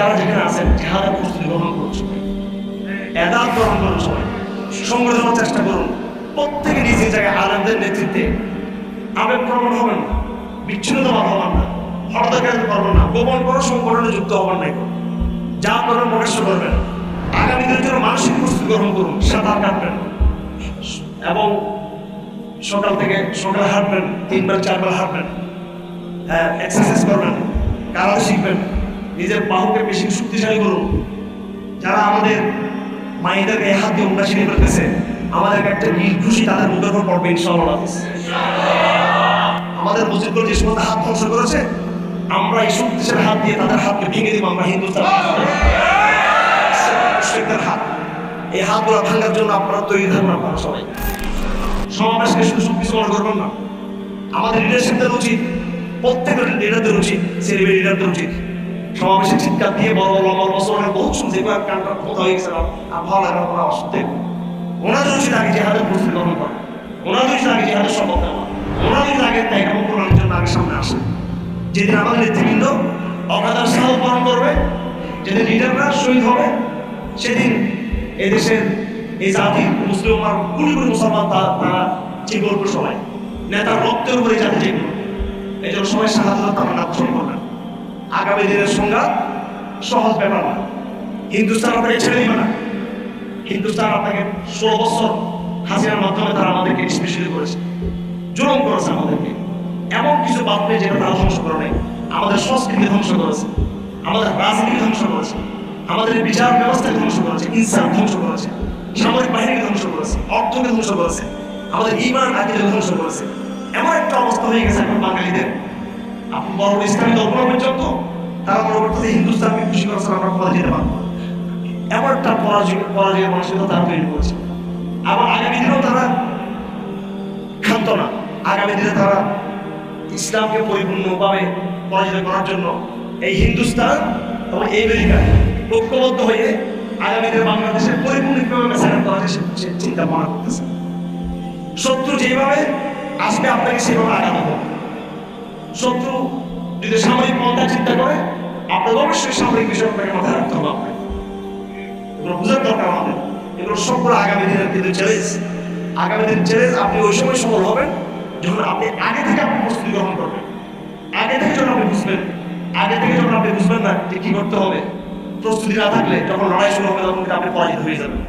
যারা যেখানে আছেন জেহাদের প্রস্তুতি গ্রহণ করুন এদাত গ্রহণ করুন সবাই হওয়ার চেষ্টা করুন। প্রত্যেকে নিজ জায়গায় আলেমদের নেতৃত্বে আবেগ প্রবণ হবেন না, বিচ্ছিন্নতাবাদ হবেন না হরদাকারিতা করবেন না, গোপন কোনো সংগঠনে যুক্ত হবেন না যা করবেন প্রকাশ্য করবেন আগামী দিনের জন্য মানসিক প্রস্তুতি গ্রহণ করুন, সাঁতার কাটবেন এবং সকাল থেকে সকালে হাঁটবেন, তিনবার, চারবার হাঁটবেন। হ্যাঁ এক্সারসাইজ করবেন, কারাতে শিখবেন। নিজের বাহুকে বেশি শক্তিশালী করুন। যারা আমাদের মায়েদেরকে হাত দিয়ে উন্নয়ন শিখে ফেলতেছে আমাদেরকে একটা খুশি তাদের মুখের উপর পড়বে ইনশাআল্লাহ আমাদের মসজিদগুলো যে সমস্ত হাত ধ্বংস করেছে, আমরা এই শক্তিশালী হাত দিয়ে তাদের হাতকে ভেঙে দিব, আমরা হিন্দুস্তান। হাত। এই হাতগুলো ভাঙার জন্য আপনারা তৈরি থাকবেন আপনারা সবাই। সমাবেশকে শুধু সবকিছু মনে করবেন না, আমাদের লিডারশিপদের উচিত, প্রত্যেকের লিডারদের উচিত সেলিব্রেট লিডারদের উচিত। সমাবেশে চিৎকার দিয়ে বড় বড় লম্বা সোনার বহুত শুনছে, এবার কোথাও হয়ে আর ভালো লাগে শুনতে। ওনাদের উচিত আগে জেহাদের প্রস্তুতি গ্রহণ করা উচিত আগে জেহাদের শপথ নেওয়া ওনাদের উচিত আগে ত্যাগ এবং কোরআনের জন্য আগে সামনে আসে। যেদিন আমাদের নেতৃবৃন্দ অগাধার সাহস পালন করবে, যেদিন লিডাররা শহীদ হবে, সেদিন এদেশের এই জাতি, মুসলিম আমার কুড়ি কোটি মুসলমান তারা জেগে উঠবে সবাই নেতার রক্তের উপরে জাতি। এই জন্য সবাই সাহায্য তারা না আগামী দিনের সংঘাত সহজ ব্যাপার না হিন্দুস্তান আপনাকে ছেড়ে দিবে না। হিন্দুস্তান আপনাকে ষোলো বছর হাসিনার মাধ্যমে তারা আমাদেরকে স্পেশালি করেছে। জুলুম করেছে আমাদেরকে। এমন কিছু বাদ নেই যেটা তারা ধ্বংস করে নাই। আমাদের সংস্কৃতি ধ্বংস করেছে। আমাদের রাজনীতি ধ্বংস করেছে। আমাদের বিচার ব্যবস্থাকে ধ্বংস করেছে। ইনসাফ ধ্বংস করেছে। সামরিক বাহিনীকে ধ্বংস করেছে। অর্থকে ধ্বংস করেছে। আমাদের ইমান আকিদে ধ্বংস করেছে। এমন একটা অবস্থা হয়ে গেছে এখন বাঙালিদের। বড় বড় ইসলামী দলগুলো পর্যন্ত তারা মনে করতেছে হিন্দুস্তানকে খুশি করেছে আমরা পরে যেতে পারব এমন একটা পরাজয়, পরাজয়ের মানসিকতা তারা তৈরি করেছে। আবার আগামী দিনেও তারা ক্ষান্ত না। আগামী দিনে তারা ইসলামকে পরিপূর্ণভাবে পরাজিত করার জন্য এই হিন্দুস্তান এবং এই আমেরিকা ঐক্যবদ্ধ হয়ে আগামী দিনে বাংলাদেশের পরিপূর্ণভাবে মেসাকার করার চিন্তা ভাবনা করতেছে। শত্রু যেভাবে আসবে আপনাকে সেভাবে আঘাত হবে শত্রু যদি সামরিক পন্থা চিন্তা করে আপনাকে অবশ্যই সামরিক বিষয় আপনাকে মাথায় রাখতে হবে আপনাকে। এগুলো বোঝার দরকার আমাদের। এগুলো সবগুলো আগামী দিনের কিন্তু চ্যালেঞ্জ আগামী দিনের চ্যালেঞ্জ আপনি ওই সময় সফল হবেন যখন আপনি আগে থেকে আপনি প্রস্তুতি গ্রহণ করবেন। আগে থেকে যখন আপনি বুঝবেন, আগে থেকে যখন আপনি বুঝবেন না যে কি করতে হবে, প্রস্তুতি না থাকলে যখন লড়াই শুরু হবে তখন আপনি পরাজিত হয়ে যাবেন।